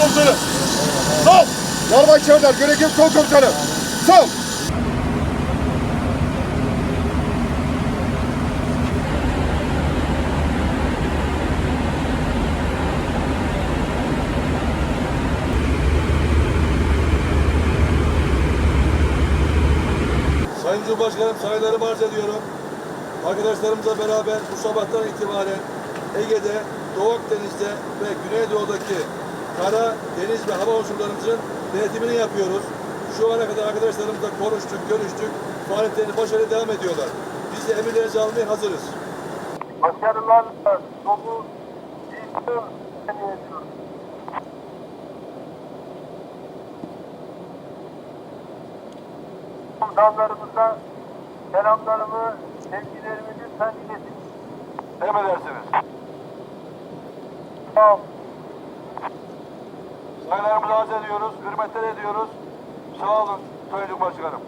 komutanı. Sağ. Yarbay Çavdar, Göregev Kol Komutanı. Sağ. Sayın Cumhurbaşkanım saygılarımı arz ediyorum. Arkadaşlarımızla beraber bu sabahtan itibaren Ege'de, Doğu Akdeniz'de ve Güneydoğu'daki kara, deniz ve hava unsurlarımızın denetimini yapıyoruz. Şu ana kadar arkadaşlarımızla konuştuk, görüştük. Faaliyetlerini başarılı devam ediyorlar. Biz de emirlerinizi almaya hazırız. Başarılarla dolu eğitim ediyoruz. Komutanlarımıza selamlarımı, sevgilerimi lütfen iletin. Emredersiniz. Sağ olun. Saygılarımızı arz ediyoruz, hürmetler ediyoruz. Sağ olun Sayın Cumhurbaşkanım.